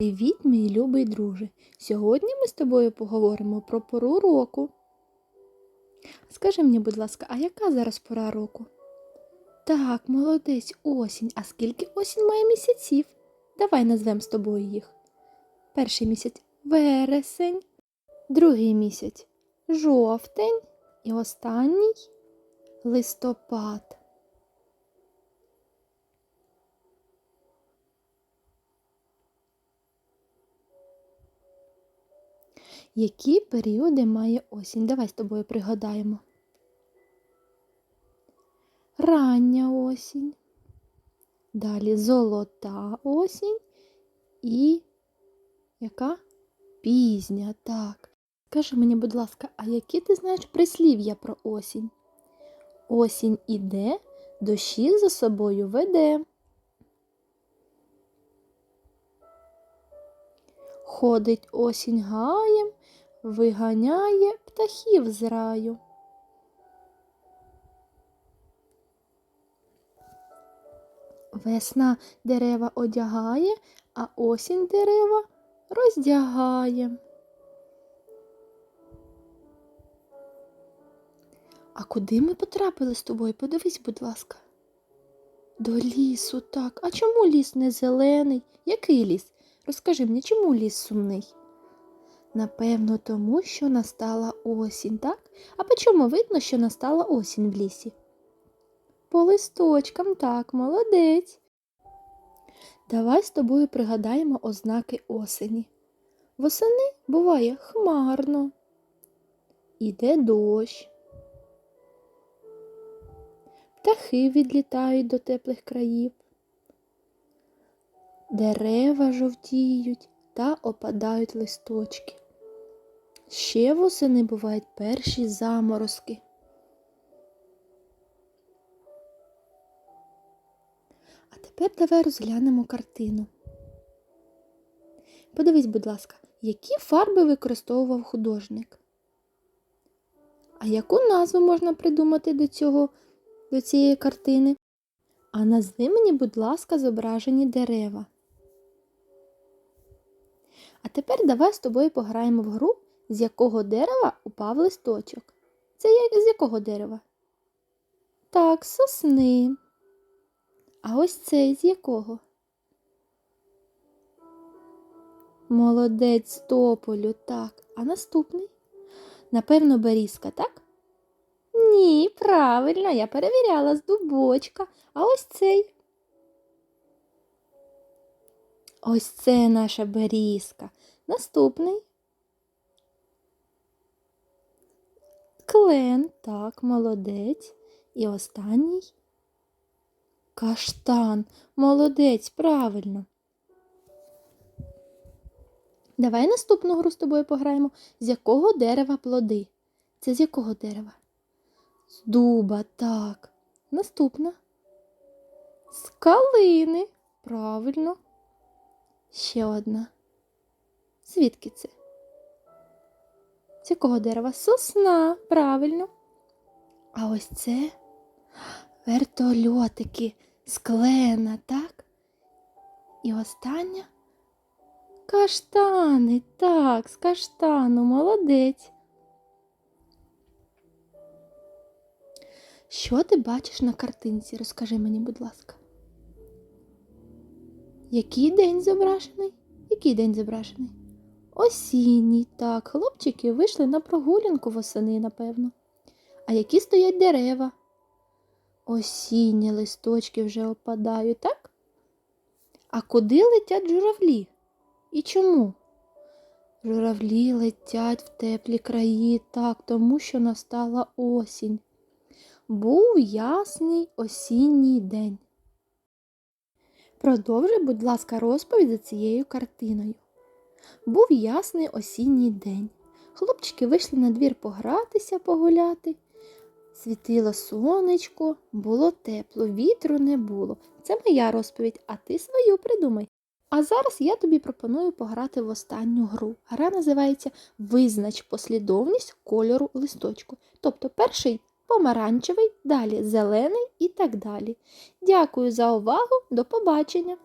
Привіт, мій любий друже! Сьогодні ми з тобою поговоримо про пору року. Скажи мені, будь ласка, а яка зараз пора року? Так, молодець, осінь. А скільки осінь має місяців? Давай назвемо з тобою їх. Перший місяць вересень, другий місяць жовтень і останній листопад. Які періоди має осінь? Давай з тобою пригадаємо. Рання осінь, далі золота осінь і яка? Пізня, так. Скажи мені, будь ласка, а які ти знаєш прислів'я про осінь? Осінь іде, дощі за собою веде. Ходить осінь гаєм, виганяє птахів з раю. Весна дерева одягає, а осінь дерева роздягає. А куди ми потрапили з тобою? Подивись, будь ласка. До лісу, так. А чому ліс не зелений? Який ліс? Розкажи мені, чому ліс сумний? Напевно, тому що настала осінь, так? А по чому видно, що настала осінь в лісі? По листочкам, так, молодець. Давай з тобою пригадаємо ознаки осені. Восени буває хмарно, іде дощ. Птахи відлітають до теплих країв. Дерева жовтіють та опадають листочки. Ще восени бувають перші заморозки. А тепер давай розглянемо картину. Подивись, будь ласка, які фарби використовував художник? А яку назву можна придумати до, цього, до цієї картини? А назви мені, будь ласка, зображені дерева. А тепер давай з тобою пограємо в гру, з якого дерева упав листочок. Це як- з якого дерева? Так, сосни. А ось цей з якого? Молодець тополю, так. А наступний? Напевно, берізка, так? Ні, правильно, я перевіряла з дубочка. А ось цей. Ось це наша берізка. Наступний. Клен, так, молодець. І останній каштан. Молодець, правильно. Давай наступну гру з тобою пограємо. З якого дерева плоди? Це з якого дерева? З дуба, так. Наступна. З калини. Правильно. Ще одна. Звідки це? З якого дерева? Сосна, правильно. А ось це вертольотики з клена, так? І остання каштани, так, з каштану, молодець. Що ти бачиш на картинці? Розкажи мені, будь ласка. Який день зображений? Який день зображений? Осінній, так, хлопчики вийшли на прогулянку восени, напевно. А які стоять дерева? Осінні листочки вже опадають, так? А куди летять журавлі? І чому? Журавлі летять в теплі краї, так, тому що настала осінь. Був ясний осінній день. Продовжуй, будь ласка, розповідь за цією картиною. Був ясний осінній день. Хлопчики вийшли на двір погратися, погуляти. Світило сонечко, було тепло, вітру не було. Це моя розповідь, а ти свою придумай. А зараз я тобі пропоную пограти в останню гру. Гра називається Визнач послідовність кольору листочку. Тобто перший помаранчевий, далі зелений і так далі. Дякую за увагу, до побачення!